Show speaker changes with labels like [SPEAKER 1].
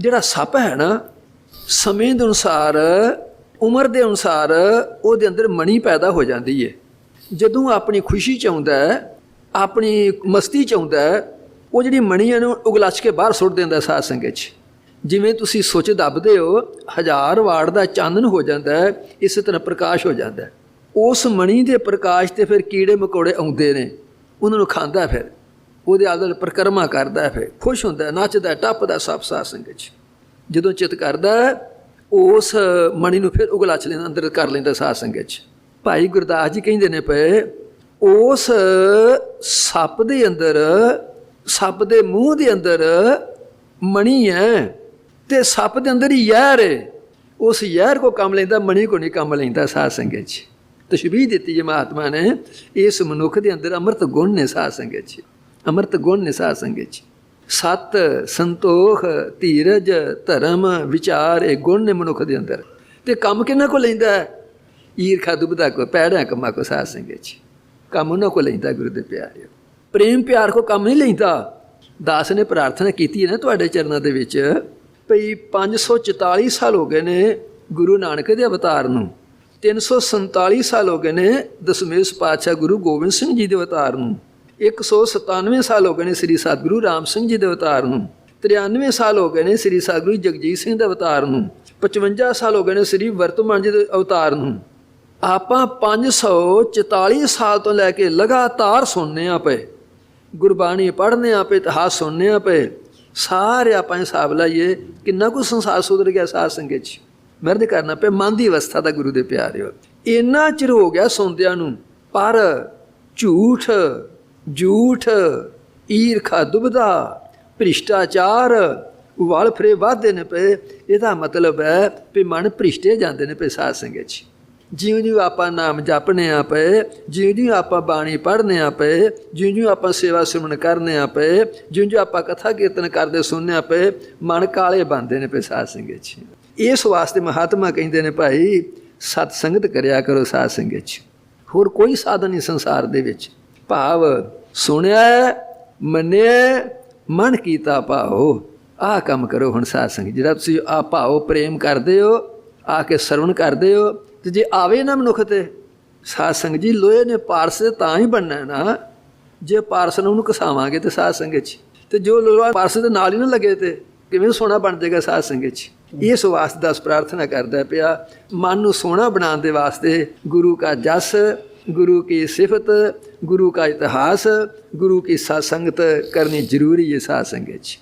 [SPEAKER 1] ਜਿਹੜਾ ਸੱਪ ਹੈ ਨਾ, ਸਮੇਂ ਦੇ ਅਨੁਸਾਰ, ਉਮਰ ਦੇ ਅਨੁਸਾਰ ਉਹਦੇ ਅੰਦਰ ਮਣੀ ਪੈਦਾ ਹੋ ਜਾਂਦੀ ਹੈ ਜਦੋਂ ਆਪਣੀ ਖੁਸ਼ੀ ਚ ਆਉਂਦਾ ਆਪਣੀ ਮਸਤੀ ਚ ਆਉਂਦਾ ਉਹ ਜਿਹੜੀ ਮਣੀ ਹੈ ਨੂੰ ਉਗਲਾਚ ਕੇ ਬਾਹਰ ਸੁੱਟ ਦਿੰਦਾ ਸਾਧ ਸੰਗਤ ਚ। ਜਿਵੇਂ ਤੁਸੀਂ ਸੁੱਚ ਦੱਬਦੇ ਹੋ, ਹਜ਼ਾਰ ਵਾਟ ਦਾ ਚਾਨਣ ਹੋ ਜਾਂਦਾ ਹੈ, ਇਸੇ ਤਰ੍ਹਾਂ ਪ੍ਰਕਾਸ਼ ਹੋ ਜਾਂਦਾ ਉਸ ਮਣੀ ਦੇ ਪ੍ਰਕਾਸ਼ ਤੇ ਫਿਰ ਕੀੜੇ ਮਕੌੜੇ ਆਉਂਦੇ ਨੇ, ਉਹਨਾਂ ਨੂੰ ਖਾਂਦਾ ਫਿਰ। ਉਹਦੇ ਆਦਲ ਪ੍ਰਕਰਮਾ ਕਰਦਾ ਫਿਰ, ਖੁਸ਼ ਹੁੰਦਾ ਨੱਚਦਾ ਟੱਪਦਾ ਸਭ ਸਾਧ ਸੰਗਤ ਚ। ਜਦੋਂ ਚਿਤ ਕਰਦਾ ਉਸ ਮਣੀ ਨੂੰ ਫਿਰ ਉਗਲਾਚ ਲੈਂਦਾ ਅੰਦਰ ਕਰ ਲੈਂਦਾ ਸਾਧ ਸੰਗਤ ਚ। ਭਾਈ ਗੁਰਦਾਸ ਜੀ ਕਹਿੰਦੇ ਨੇ ਪਏ, ਉਸ ਸੱਪ ਦੇ ਅੰਦਰ, ਸੱਪ ਦੇ ਮੂੰਹ ਦੇ ਅੰਦਰ ਮਣੀ ਹੈ ਤੇ ਸੱਪ ਦੇ ਅੰਦਰ ਹੀ ਯਾਰ ਹੈ। ਉਸ ਯਾਰ ਕੋ ਕੰਮ ਲੈਂਦਾ, ਮਣੀ ਕੋ ਨਹੀਂ ਕੰਮ ਲੈਂਦਾ ਸਾਧ ਸੰਗਤ ਚ। ਤਸ਼ਬੀਹ ਦਿੱਤੀ ਜੇ ਮਹਾਤਮਾ ਨੇ, ਇਸ ਮਨੁੱਖ ਦੇ ਅੰਦਰ ਅੰਮ੍ਰਿਤ ਗੁਣ ਨੇ ਸਾਧ ਸੰਗਤ ਚ। ਅੰਮ੍ਰਿਤ ਗੁਣ ਨੇ ਸਾਧ ਸੰਗਤ ਚ ਸਤ ਸੰਤੋਖ ਧੀਰਜ ਧਰਮ ਵਿਚਾਰ, ਇਹ ਗੁਣ ਨੇ ਮਨੁੱਖ ਦੇ ਅੰਦਰ। ਤੇ ਕੰਮ ਕਿਹਨਾਂ ਕੋ ਲੈਂਦਾ? ਹੈ ਈਰਖਾ ਦੁਬਦਾ ਕੋ, ਪੈੜਾਂ ਕੰਮਾਂ ਕੋ ਸਾਧ ਸੰਗਤ ਚ ਕੰਮ ਉਹਨਾਂ ਕੋ ਲੈਂਦਾ ਗੁਰੂ ਦੇ ਪਿਆਰੇ। ਪ੍ਰੇਮ ਪਿਆਰ ਕੋ ਕੰਮ ਨਹੀਂ ਲੈਂਦਾ। ਦਾਸ ਨੇ ਪ੍ਰਾਰਥਨਾ ਕੀਤੀ ਹੈ ਨਾ ਤੁਹਾਡੇ ਚਰਨਾਂ ਦੇ ਵਿੱਚ, ਭਈ 544 ਸਾਲ ਹੋ ਗਏ ਨੇ ਗੁਰੂ ਨਾਨਕ ਦੇ ਅਵਤਾਰ ਨੂੰ। 347 ਸਾਲ ਹੋ ਗਏ ਨੇ ਦਸਮੇਸ਼ ਪਾਤਸ਼ਾਹ ਗੁਰੂ ਗੋਬਿੰਦ ਸਿੰਘ ਜੀ ਦੇ ਅਵਤਾਰ ਨੂੰ। 197 ਸਾਲ ਹੋ ਗਏ ਨੇ ਸ੍ਰੀ ਸਤਿਗੁਰੂ ਰਾਮ ਸਿੰਘ ਜੀ ਦੇ ਅਵਤਾਰ ਨੂੰ 93 ਸਾਲ ਹੋ ਗਏ ਨੇ ਸ੍ਰੀ ਸਤਿਗੁਰੂ ਜਗਜੀਤ ਸਿੰਘ ਦੇ ਅਵਤਾਰ ਨੂੰ 55 ਸਾਲ ਹੋ ਗਏ ਨੇ ਸ੍ਰੀ ਵਰਤਮਾਨ ਜੀ ਦੇ ਅਵਤਾਰ ਨੂੰ। ਆਪਾਂ 544 ਸਾਲ ਤੋਂ ਲੈ ਕੇ ਲਗਾਤਾਰ ਸੁਣਨੇ ਆ ਪਏ, ਗੁਰਬਾਣੀ ਪੜ੍ਹਨੇ ਆ ਪਏ, ਇਤਿਹਾਸ ਸੁਣਨੇ ਆ ਪਏ, ਸਾਰੇ ਆਪਾਂ ਹਿਸਾਬ ਲਾਈਏ ਕਿੰਨਾ ਕੁ ਸੰਸਾਰ ਸੁਧਰ ਗਿਆ ਸਾਧ ਸੰਗਤ ਚ। ਮਿਹਨਤ ਕਰਨਾ ਪਿਆ, ਮਨ ਦੀ ਅਵਸਥਾ ਦਾ ਗੁਰੂ ਦੇ ਪਿਆਰਿਓ, ਇੰਨਾ ਚਿਰ ਹੋ ਗਿਆ ਸੁਣਦਿਆਂ ਨੂੰ, ਪਰ ਝੂਠ ਝੂਠ, ਈਰਖਾ ਦੁਬਦਾ, ਭ੍ਰਿਸ਼ਟਾਚਾਰ ਉਵਾਲ ਫਰੇ ਵਾਧੇ ਨੇ ਪਏ। ਇਹਦਾ ਮਤਲਬ ਹੈ ਵੀ ਮਨ ਭ੍ਰਿਸ਼ਟੇ ਜਾਂਦੇ ਨੇ ਪਏ ਸਾਧ ਸੰਗਤ ਚ ਜਿਉਂ ਜਿਉਂ ਆਪਾਂ ਨਾਮ ਜਪਨੇ ਆ ਪਏ, ਜਿਉਂ ਜਿਉਂ ਆਪਾਂ ਬਾਣੀ ਪੜ੍ਹਨੇ ਆ ਪਏ, ਜਿਉਂ ਜਿਉਂ ਆਪਾਂ ਸੇਵਾ ਸਿਮਰਨ ਕਰਨੇ ਆ ਪਏ, ਜਿਉਂ ਜਿਉਂ ਆਪਾਂ ਕਥਾ ਕੀਰਤਨ ਕਰਦੇ ਸੁਣਨੇ ਆ ਪਏ, ਮਨ ਕਾਲੇ ਬੰਦੇ ਨੇ ਪਏ ਸਾਧ ਸੰਗਤ ਚ ਇਸ ਵਾਸਤੇ ਮਹਾਤਮਾ ਕਹਿੰਦੇ ਨੇ ਭਾਈ, ਸਤ ਸੰਗਤ ਕਰਿਆ ਕਰੋ ਸਾਧ ਸੰਗਤ ਚ ਹੋਰ ਕੋਈ ਸਾਧਨ ਨਹੀਂ ਸੰਸਾਰ ਦੇ ਵਿੱਚ। ਭਾਵ ਸੁਣਿਆ ਮੰਨਿਆ ਮਨ ਕੀਤਾ ਭਾਓ ਆਹ ਕੰਮ ਕਰੋ ਹੁਣ ਸਾਧ ਸੰਗਤ, ਜਿਹੜਾ ਤੁਸੀਂ ਆ ਭਾਓ ਪ੍ਰੇਮ ਕਰਦੇ ਹੋ, ਆ ਕੇ ਸਰਵਣ ਕਰਦੇ ਹੋ, ਤੇ ਜੇ ਆਵੇ ਨਾ ਮਨੁੱਖ ਤੇ, ਸਾਧ ਸੰਗਤ ਜੀ, ਲੋਹੇ ਨੇ ਪਾਰਸ ਤੇ ਤਾਂ ਹੀ ਬਣਨਾ ਨਾ। ਜੇ ਪਾਰਸ ਨੂੰ ਉਹਨੂੰ ਕਸਾਵਾਂਗੇ ਤੇ ਸਾਧ ਸੰਗਤ ਚ ਤੇ ਜੋ ਲੋਹਾ ਪਾਰਸ ਦੇ ਨਾਲ ਹੀ ਨਾ ਲੱਗੇ ਤੇ, ਕਿਵੇਂ ਸੋਹਣਾ ਬਣ ਜਾਏਗਾ ਸਾਧ ਸੰਗਤ ਚ ਇਸ ਵਾਸਤੇ ਦਸ ਪ੍ਰਾਰਥਨਾ ਕਰਦਾ ਪਿਆ, ਮਨ ਨੂੰ ਸੋਹਣਾ ਬਣਾਉਣ ਦੇ ਵਾਸਤੇ ਗੁਰੂ ਕਾ ਜਸ ਗੁਰੂ ਕੀ ਸਿਫਤ, ਗੁਰੂ ਕਾ ਇਤਿਹਾਸ, ਗੁਰੂ ਕੀ ਸਾਧ ਸੰਗਤ ਕਰਨੀ ਜ਼ਰੂਰੀ ਹੈ ਸਾਧ ਸੰਗਤ ਚ